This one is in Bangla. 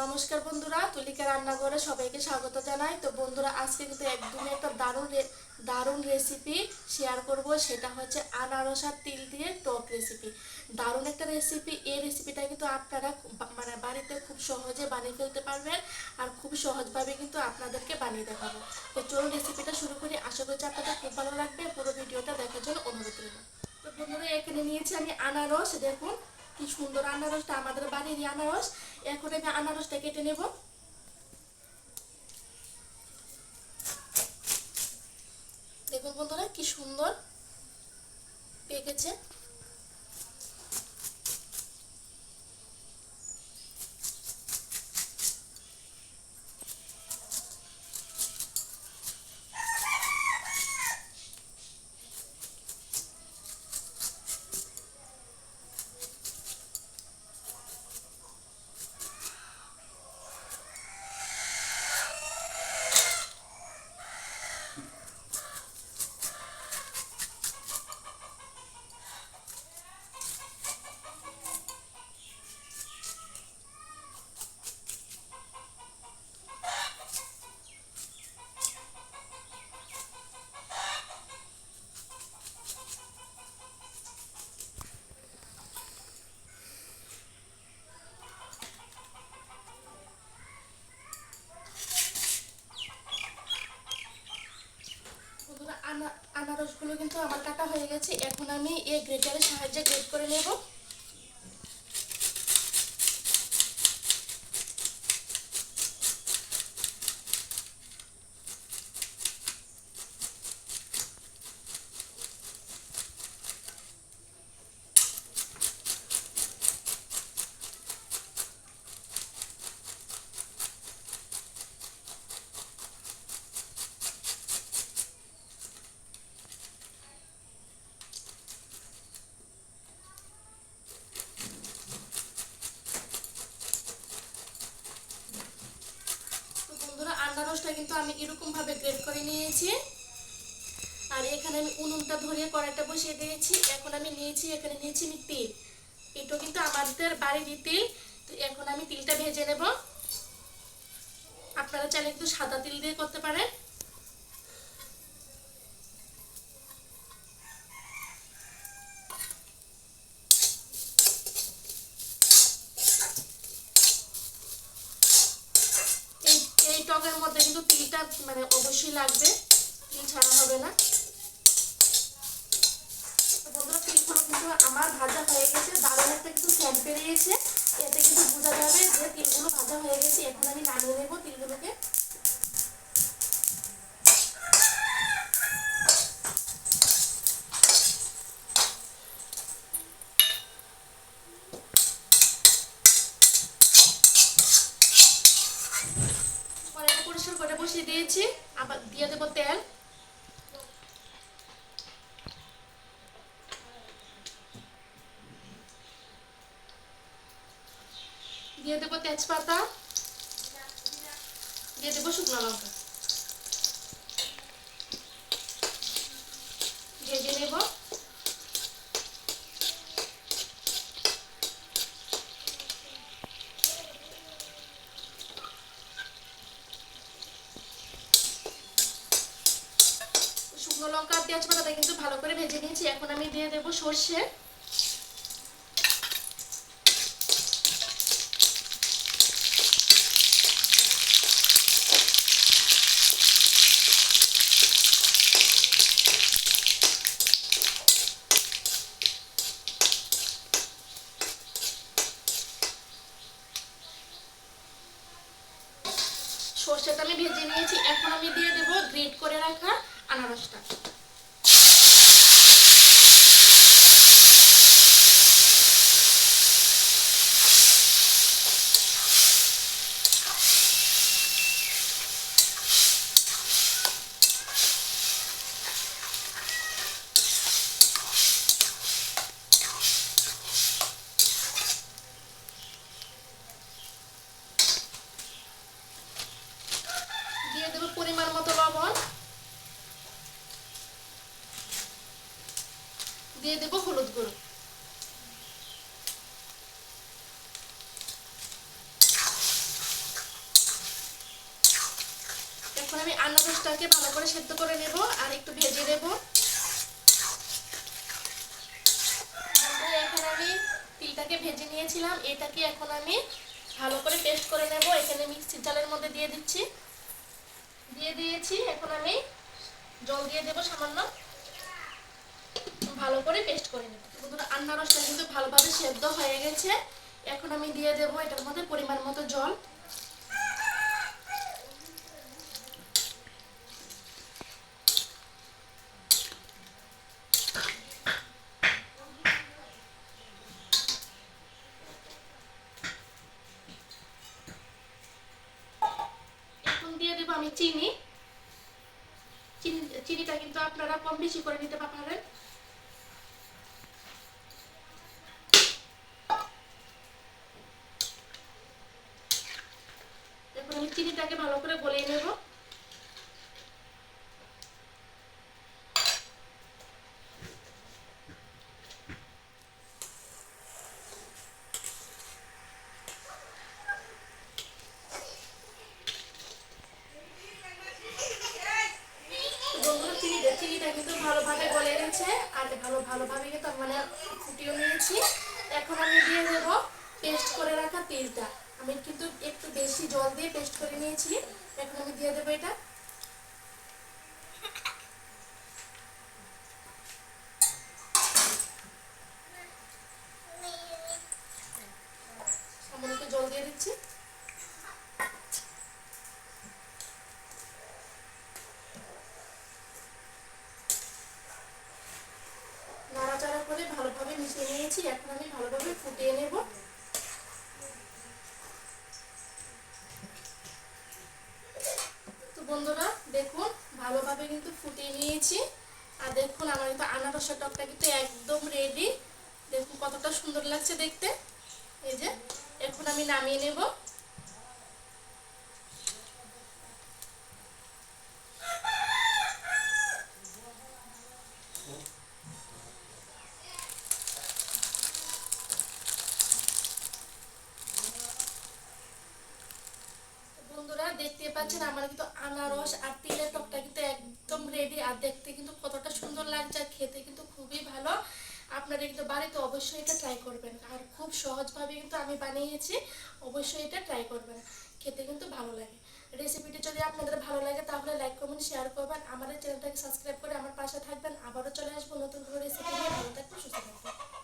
নমস্কার বন্ধুরা, তুলিকা রান্নাঘরে সবাইকে স্বাগত জানাই। তো বন্ধুরা, আজকে কিন্তু একদমই একটা দারুণ দারুণ রেসিপি শেয়ার করব। সেটা হচ্ছে আনারস আর তিল দিয়ে টক রেসিপি দারুণ একটা রেসিপি এই রেসিপিটা কিন্তু আপনারা মানে বাড়িতে খুব সহজে বানিয়ে ফেলতে পারবেন আর খুব সহজভাবে কিন্তু আপনাদেরকে বানিয়ে দেখাবো। তো চলুন রেসিপিটা শুরু করি। আশা করছি আপনাদের খুব ভালো লাগবে। পুরো ভিডিওটা দেখার জন্য অনুরোধ রইল। তো বন্ধুরা, এখানে নিয়েছি আমি আনারস। দেখুন কি সুন্দর আনারসটা আমাদের বাড়ির আনারস। এখন আমি আনারসটা কেটে নেব। দেখুন বন্ধুরা, কি সুন্দর পেকেছে বন্ধুরা আনা আনারসগুলো কিন্তু আমার কাটা হয়ে গেছে। এখন আমি এই গ্রেটারের সাহায্যে গ্রেট করে নেব তো বন্ধুরা কিন্তু আমি এরকম ভাবে গ্রেট করে নিয়েছি। আর এখানে আমি উনুনটা ধরিয়ে কড়াইটা বসিয়ে দিয়েছি। এখন আমি নিয়েছি, এখানে নিয়েছি আমি তিল। এটা কিন্তু আমাদের বাড়ির তিল। তো এখন আমি তিলটা ভেজে নেব। আপনারা চাইলে একটু সাদা তিল দিয়ে করতে পারেন এই এই টকের মধ্যে কিন্তু তিলটা মানে অবশ্যই লাগবে। তিল ছাড়া হবে না। বন্ধুরা, তিলগুলো কিন্তু আমার ভাজা হয়ে গেছে। দারুণ একটা কিন্তু স্যান্ড বেরিয়েছে এতে কিন্তু বোঝা যাবে যে তিলগুলো ভাজা হয়ে গেছে। এখন আমি নামিয়ে নেব তিলগুলোকে। পরিষ্কার করে, বসিয়ে দিয়েছি। আবার দিয়ে দেবো তেল। দিয়ে দেবো তেজপাতা। দিয়ে দেবো শুকনো লঙ্কা। ভেজে নেব শুকনো লঙ্কা আর তেজপাতাটা কিন্তু ভালো করে ভেজে নিয়েছি। এখন আমি দিয়ে দেবো সর্ষে। সর্ষেটা আমি ভেজে নিয়েছি। এখন আমি দিয়ে দেবো গ্রেট করে রাখা আনারসটা দিয়ে দিয়ে দেবো হলুদ গুঁড়ো। এখন আমি আনারসটাকে ভালো করে সেদ্ধ করে নেব আর একটু ভেজে নেব। এখন আমি তিলটাকে ভেজে নিয়েছিলাম, এটাকে এখন আমি ভালো করে পেস্ট করে নেব। এখানে মিক্সির জালের মধ্যে দিয়ে দিচ্ছি। দিয়ে দিয়েছি, এখন আমি জল দিয়ে দেবো সামান্য। ভালো করে পেস্ট করে নেব। বন্ধুরা আনারসটা কিন্তু ভালোভাবে সেদ্ধ হয়ে গেছে। এখন আমি দিয়ে দেব এটার মধ্যে পরিমাণ মতো জল। দিয়ে দেবো আমি চিনি। চিনি, চিনিটা কিন্তু আপনারা কম বেশি করে নিতে পারেন এখন আমি চিনিটাকে ভালো করে গলিয়ে নেব। ভালোভাবে গলে গেছে। আর ভালো ভালোভাবে কিন্তু মানে ফুটিয়ে নিয়েছি। এখন আমি দিয়ে দেবো পেস্ট করে রাখা তেলটা। আমি কিন্তু একটু বেশি জল দিয়ে পেস্ট করে নিয়েছি। এখন আমি দিয়ে দেবো এটা সামান্য একটু জল দিয়ে দিচ্ছি নাড়াচাড়া করে ভালোভাবে মিশিয়ে নিয়েছি এখন আমি ভালোভাবে ফুটিয়ে নেব তো বন্ধুরা দেখুন ভালোভাবে কিন্তু ফুটিয়ে নিয়েছি আর দেখুন, আমার কিন্তু আনারসের টকটা কিন্তু একদম রেডি দেখুন, কতটা সুন্দর লাগছে দেখতে। এই যে, এখন আমি নামিয়ে নেব। দেখতে পাচ্ছেন, আমার কিন্তু আনারস আর তিলের একদম রেডি আর দেখতে কিন্তু কতটা সুন্দর লাগছে, আর খেতে কিন্তু খুবই ভালো। আপনারা কিন্তু বাড়িতে অবশ্যই এটা ট্রাই করবেন। আর খুব সহজভাবে কিন্তু আমি বানিয়েছি, অবশ্যই এটা ট্রাই করবেন। খেতে কিন্তু ভালো লাগে। রেসিপিটি যদি আপনাদের ভালো লাগে, তাহলে লাইক কমেন্ট শেয়ার করবেন। আমাদের চ্যানেলটাকে সাবস্ক্রাইব করে আমার পাশে থাকবেন। আবারও চলে আসব নতুন কোনো রেসিপি নিয়ে। ভালো থাকবেন, সুস্থ থাকবেন।